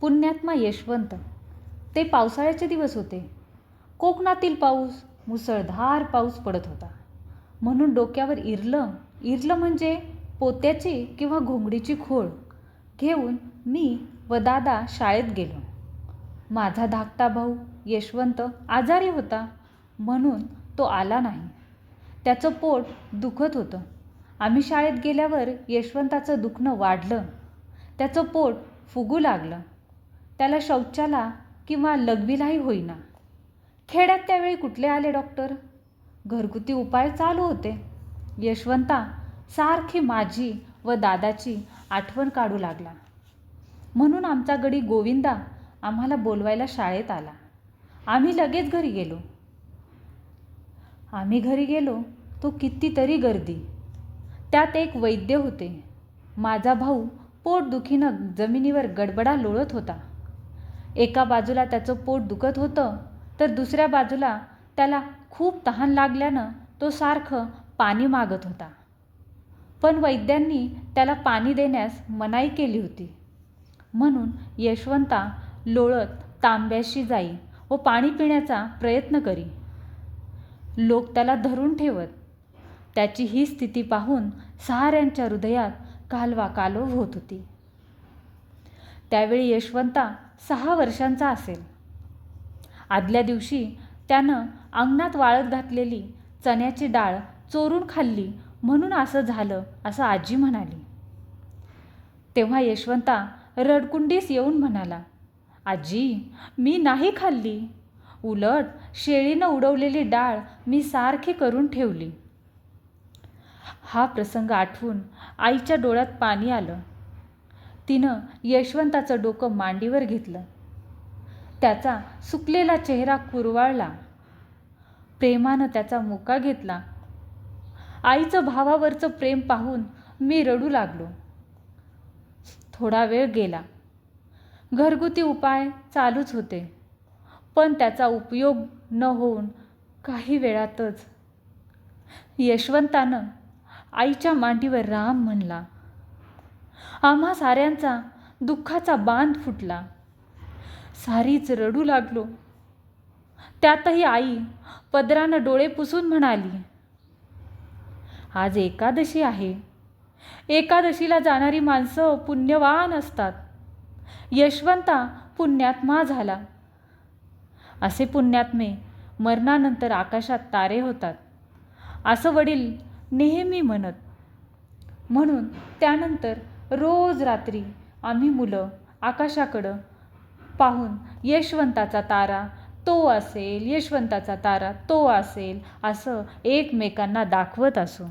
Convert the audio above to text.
पुण्यात्मा यशवंत. ते पावसाळ्याचे दिवस होते. कोकणातील पाऊस मुसळधार पाऊस पडत होता. म्हणून डोक्यावर इरलं इरलं म्हणजे पोत्याची किंवा घोंगडीची खोळ. घेऊन मी व दादा शाळेत गेलो. माझा धाकटा भाऊ यशवंत आजारी होता म्हणून तो आला नाही. त्याचं पोट दुखत होतं. आम्ही शाळेत गेल्यावर यशवंताचं दुखणं वाढलं. त्याचं पोट फुगू लागलं. त्याला शौचाला किंवा लघवीलाही होईना. खेड्यात त्यावेळी कुठले आले डॉक्टर? घरगुती उपाय चालू होते. यशवंता सारखी माझी व दादाची आठवण काढू लागला. म्हणून आमचा गडी गोविंदा आम्हाला बोलवायला शाळेत आला. आम्ही लगेच घरी गेलो. आम्ही घरी गेलो तो कितीतरी गर्दी. त्यात एक वैद्य होते. माझा भाऊ पोटदुखीनं जमिनीवर गडबडा लोळत होता. एका बाजूला त्याचं पोट दुखत होतं तर दुसऱ्या बाजूला त्याला खूप तहान लागल्यानं तो सारखं पाणी मागत होता. पण वैद्यांनी त्याला पाणी देण्यास मनाई केली होती. म्हणून यशवंता लोळत तांब्याशी जाई व पाणी पिण्याचा प्रयत्न करी. लोक त्याला धरून ठेवत. त्याची ही स्थिती पाहून सहाऱ्यांच्या हृदयात कालवा कालव होत होती. त्यावेळी यशवंता सहा वर्षांचा असेल. आदल्या दिवशी त्यानं अंगणात वाळत घातलेली चण्याची डाळ चोरून खाल्ली म्हणून असं झालं असं आजी म्हणाली. तेव्हा यशवंता रडकुंडीस येऊन म्हणाला आजी मी नाही खाल्ली. उलट शेळीनं उडवलेली डाळ मी सारखी करून ठेवली. हा प्रसंग आठवून आईच्या डोळ्यात पाणी आलं. तिनं यशवंताचं डोकं मांडीवर घेतलं. त्याचा सुकलेला चेहरा कुरवाळला. प्रेमानं त्याचा मुका घेतला. आईचं भावावरचं प्रेम पाहून मी रडू लागलो. थोडा वेळ गेला. घरगुती उपाय चालूच होते. पण त्याचा उपयोग न होऊन काही वेळातच यशवंतानं आईच्या मांडीवर राम म्हणला. आम्हा साऱ्यांचा दुःखाचा बांध फुटला. सारीच रडू लागलो. त्यातही आई पदरानं डोळे पुसून म्हणाली आज एकादशी आहे. एकादशीला जाणारी माणसं पुण्यवान असतात. यशवंता पुण्यात्मा झाला. असे पुण्यात्मे मरणानंतर आकाशात तारे होतात. असं वडील नेहमी म्हणत. म्हणून त्यानंतर रोज रात्री आम्ही मुलं आकाशाकडं पाहून यशवंताचा तारा तो असेल यशवंताचा तारा तो असेल असं एकमेकांना दाखवत असू.